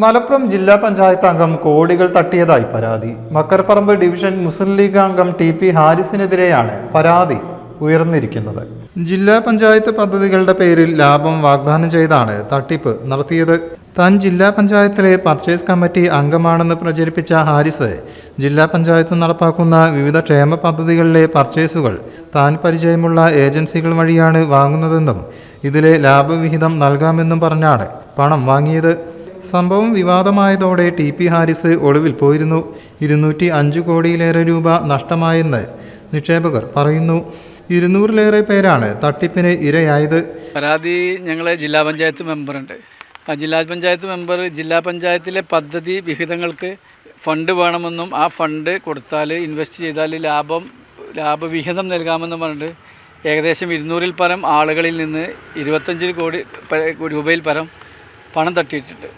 മലപ്പുറം ജില്ലാ പഞ്ചായത്ത് അംഗം കോടികൾ തട്ടിയതായി പരാതി. മക്കർപ്പറമ്പ് ഡിവിഷൻ മുസ്ലിം ലീഗ് അംഗം ടി പി ഹാരിസിനെതിരെയാണ് പരാതി ഉയർന്നിരിക്കുന്നത്. ജില്ലാ പഞ്ചായത്ത് പദ്ധതികളുടെ പേരിൽ ലാഭം വാഗ്ദാനം ചെയ്താണ് തട്ടിപ്പ് നടത്തിയത്. താൻ ജില്ലാ പഞ്ചായത്തിലെ പർച്ചേസ് കമ്മിറ്റി അംഗമാണെന്ന് പ്രചരിപ്പിച്ച ഹാരിസ് ജില്ലാ പഞ്ചായത്ത് നടപ്പാക്കുന്ന വിവിധ ക്ഷേമ പദ്ധതികളിലെ പർച്ചേസുകൾ താൻ പരിചയമുള്ള ഏജൻസികൾ വഴിയാണ് വാങ്ങുന്നതെന്നും ഇതിലെ ലാഭവിഹിതം നൽകാമെന്നും പറഞ്ഞാണ് പണം വാങ്ങിയത്. സംഭവം വിവാദമായതോടെ ടി പി ഹാരിസ് ഒളിവിൽ പോയിരുന്നു. ഇരുന്നൂറ്റി അഞ്ച് കോടിയിലേറെ രൂപ നഷ്ടമായെന്ന് നിക്ഷേപകർ പറയുന്നു. ഇരുന്നൂറിലേറെ പേരാണ് തട്ടിപ്പിന് ഇരയായത്. പരാതി ഞങ്ങളെ ജില്ലാ പഞ്ചായത്ത് മെമ്പറുണ്ട് ആ ജില്ലാ പഞ്ചായത്ത് മെമ്പർ ജില്ലാ പഞ്ചായത്തിലെ പദ്ധതി വിഹിതങ്ങൾക്ക് ഫണ്ട് വേണമെന്നും ആ ഫണ്ട് കൊടുത്താൽ ഇൻവെസ്റ്റ് ചെയ്താൽ ലാഭം ലാഭവിഹിതം നൽകാമെന്നും പറഞ്ഞിട്ട് ഏകദേശം ഇരുന്നൂറിൽ പരം ആളുകളിൽ നിന്ന് ഇരുപത്തഞ്ച് കോടി രൂപയിൽ പരം പണം തട്ടിയിട്ടുണ്ട്.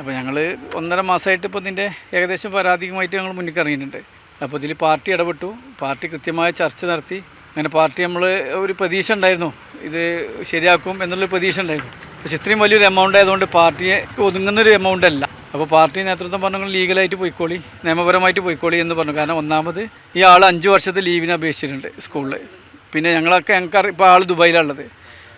അപ്പോൾ ഞങ്ങൾ ഒന്നര മാസമായിട്ട് ഇപ്പോൾ ഇതിന്റെ ഏകദേശം പരാതിയുമായിട്ട് ഞങ്ങൾ മുന്നിൽ കറങ്ങിയിട്ടുണ്ട് അപ്പോൾ ഇതിൽ പാർട്ടി ഇടപെട്ടു. പാർട്ടി കൃത്യമായ ചർച്ച നടത്തി. അങ്ങനെ പാർട്ടി നമ്മൾ ഒരു പ്രതീക്ഷ ഉണ്ടായിരുന്നു. ഇത് ശരിയാക്കും എന്നുള്ള പ്രതീക്ഷ ഉണ്ടായിരുന്നു. പക്ഷേ ഇത്രയും വലിയൊരു എമൗണ്ട് ആയതുകൊണ്ട് പാർട്ടിയെ ഒതുങ്ങുന്നൊരു എമൗണ്ട് അല്ല. അപ്പോൾ പാർട്ടി നേതൃത്വം പറഞ്ഞു ലീഗലായിട്ട് പോയിക്കോളി നിയമപരമായിട്ട് പോയിക്കോളി എന്ന് പറഞ്ഞു. കാരണം ഒന്നാമത് ഈ ആൾ അഞ്ച് വർഷത്തെ ലീവിന് അപേക്ഷിച്ചിട്ടുണ്ട് സ്കൂളിൽ പിന്നെ ഞങ്ങളൊക്കെ ഞങ്ങൾക്ക് ഇപ്പോൾ ആൾ ദുബായിലുള്ളത്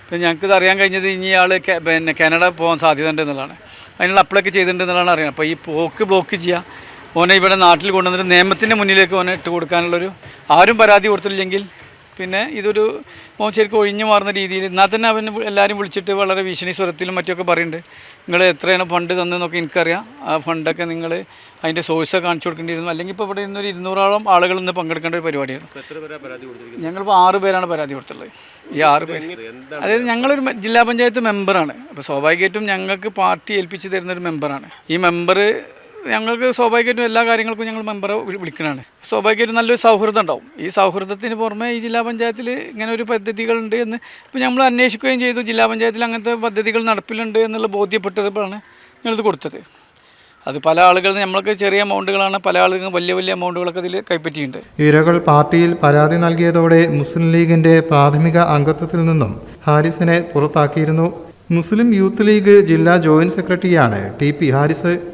പിന്നെ ഞങ്ങൾക്ക് അറിയാൻ കഴിഞ്ഞത് ഇനി ആൾ പിന്നെ കാനഡ പോകാൻ സാധ്യത ഉണ്ട് എന്നുള്ളതാണ്. അതിനുള്ള അപ്ലൈ എന്നുള്ളതാണ് അറിയുന്നത് അപ്പോൾ ഈ പോക്ക് ബ്ലോക്ക് ചെയ്യുക ഓനെ ഇവിടെ നാട്ടിൽ കൊണ്ടുവന്നിട്ട് നിയമത്തിന്റെ മുന്നിലേക്ക് ഓനെ ഇട്ട് കൊടുക്കാനുള്ളൊരു ആരും പരാതി കൊടുത്തില്ലെങ്കിൽ പിന്നെ ഇതൊരു മോൻ ശരിക്കും ഒഴിഞ്ഞു മാറുന്ന രീതിയിൽ എന്നാൽ തന്നെ അവൻ എല്ലാവരും വിളിച്ചിട്ട് വളരെ ഭീഷണി സ്വരത്തിലും മറ്റൊക്കെ പറയുന്നുണ്ട്. നിങ്ങൾ എത്രയാണ് ഫണ്ട് തന്നതെന്നൊക്കെ എനിക്കറിയാം. ആ ഫണ്ടൊക്കെ നിങ്ങൾ അതിന്റെ സോഴ്സ് കാണിച്ചു കൊടുക്കേണ്ടിയിരുന്നു. അല്ലെങ്കിൽ ഇപ്പോൾ ഇവിടെ ഇന്നൊരു ഇരുന്നൂറോളം ആളുകൾ ഇന്ന് പങ്കെടുക്കേണ്ട ഒരു പരിപാടിയായിരുന്നു. ഞങ്ങളിപ്പോൾ ആറ് പേരാണ് പരാതി കൊടുത്തുള്ളത് ഈ ആറ് പേര്. അതായത് ഞങ്ങളൊരു ജില്ലാ പഞ്ചായത്ത് മെമ്പറാണ് അപ്പോൾ സ്വാഭാവികമായിട്ടും ഞങ്ങൾക്ക് പാർട്ടി ഏൽപ്പിച്ച് തരുന്നൊരു മെമ്പറാണ് ഈ മെമ്പർ ഞങ്ങൾക്ക് സ്വാഭാവികമായിട്ടും എല്ലാ കാര്യങ്ങൾക്കും ഞങ്ങൾ മെമ്പറെ വിളി- വിളിക്കണതാണ് സ്വാഭാവികമായിട്ടും നല്ലൊരു സൗഹൃദം ഉണ്ടാവും. ഈ സൗഹൃദത്തിന് പുറമെ ഈ ജില്ലാ പഞ്ചായത്തിൽ ഇങ്ങനെ ഒരു പദ്ധതികളുണ്ട് എന്ന് ഇപ്പോൾ നമ്മൾ അന്വേഷിക്കുകയും ചെയ്തു. ജില്ലാ പഞ്ചായത്തിൽ അങ്ങനത്തെ പദ്ധതികൾ നടപ്പിലുണ്ട് എന്നുള്ള ബോധ്യപ്പെട്ടപ്പോഴാണ് ഞങ്ങളിത് കൊടുത്തത്. അത് പല ആളുകൾ നമ്മൾക്ക് ചെറിയ എമൗണ്ടുകളാണ് പല ആളുകൾക്കും വലിയ വലിയ എമൗണ്ടുകളൊക്കെ ഇതിൽ കൈപ്പറ്റിയിട്ടുണ്ട്. ഇരകൾ പാർട്ടിയിൽ പരാതി നൽകിയതോടെ മുസ്ലിം ലീഗിന്റെ പ്രാഥമിക അംഗത്വത്തിൽ നിന്നും ഹാരിസിനെ പുറത്താക്കിയിരുന്നു. മുസ്ലിം യൂത്ത് ലീഗ് ജില്ലാ ജോയിന്റ് സെക്രട്ടറിയാണ് T P Haris.